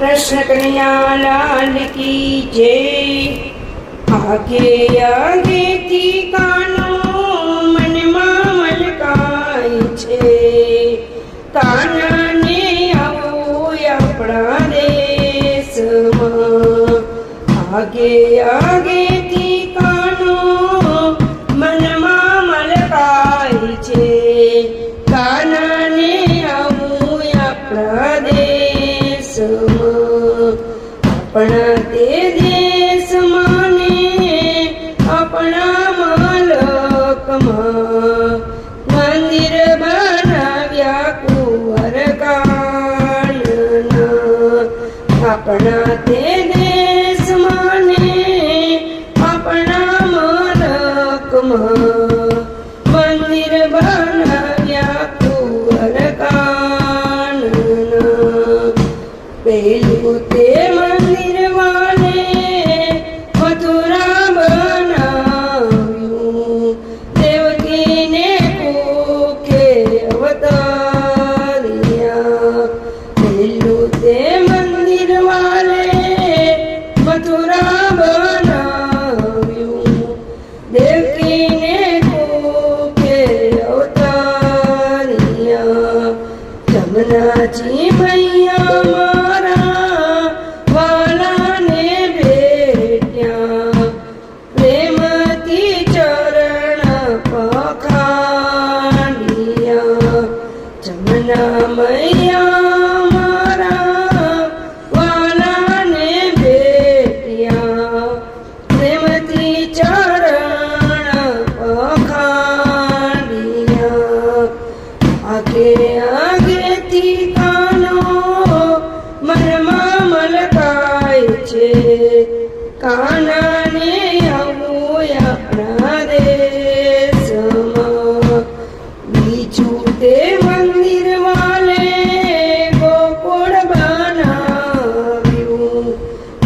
કૃષ્ણ કનૈયા લાલ કી જય. આગે આગેથી કાનો મનમાં મલકાય છે. કાનાને આવું આપણા દેશમાં. આગે આગેથી આપણા તે દેશમાં ને આપણા માલકમાં भारा वे भेट्यामी चरण पखाण्या चना मैया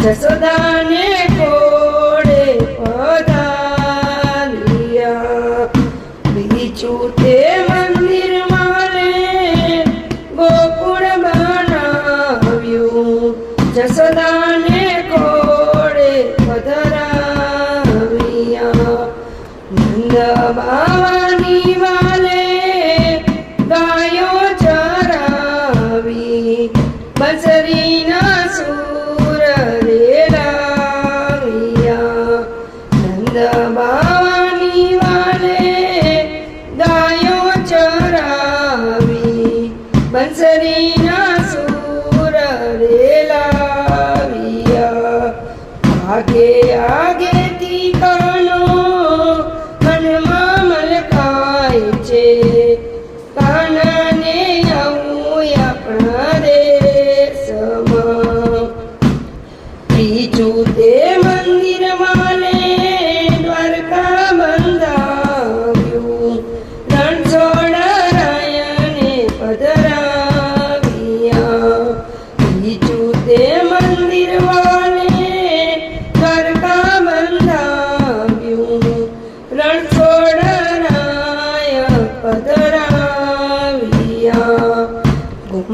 જસોદાને કોડે પધાર્યા. બીજું તે મંદિર મારે ગોકુળ બનાવ્યું. જસદાને કોડે પધરાવ્યા નંદ બાવાની ગાયો ચરાવી. બસરીના Serena.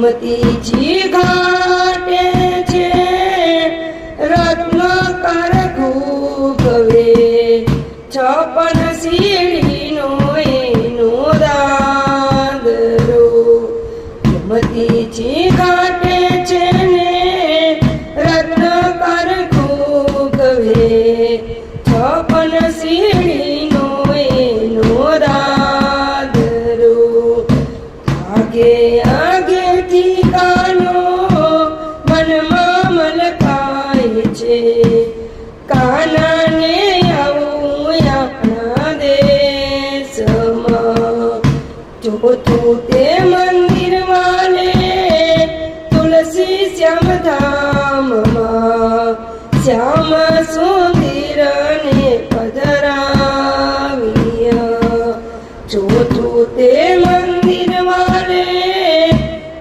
ગોમતીજી ઘાટે ચોથું તે મંદિર વાલે તુલસી શ્યામ ધામમાં શ્યામ સુંદરને પધરાવ્યા ચોથું તે મંદિર વાલે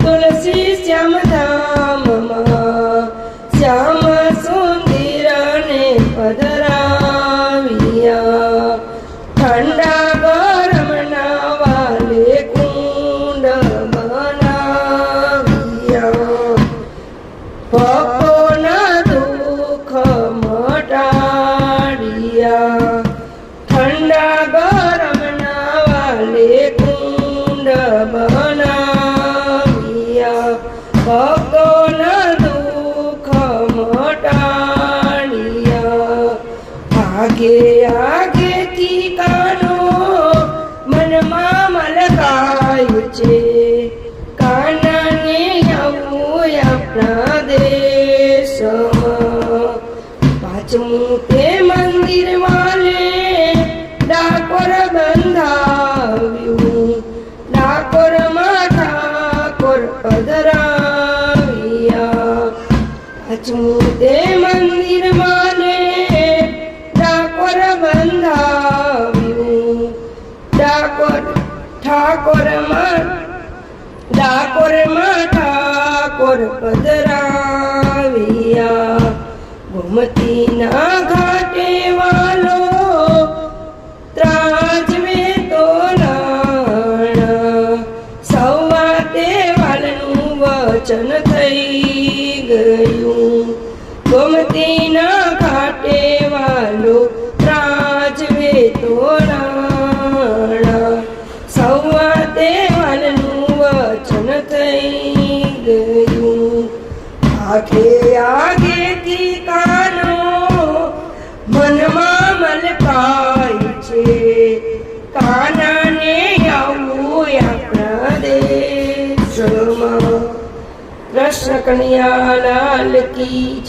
તુલસી શ્યામ ધામમાં શ્યામ સુંદરને પધરાવ્યા ઠંડા આગે આગેથી કાનો મનમાં મલકાયું છે. કાનાને આવું આપણા દેશ પાછું તે મંદિર વાલે ડાકોર બંધાવ્યું. ડાકોરમાં ઠાકોર પધરાવ્યા. પાછું તે મંદિર વાલે ઠાકોર પધરાવ્યા. ગોમતીના ઘાટે વાલો ત્રાજવે તો નાણા. સૌવા તે વાલનું વચન થઈ ગયું. ગોમતીના ઘાટે વાલો ત્રાજવે તો આગે આગેથી કાનો મનમાં મલકાય છે કાનાને આવું આપણા દેશમાં કૃષ્ણ કનૈયા લાલ કી.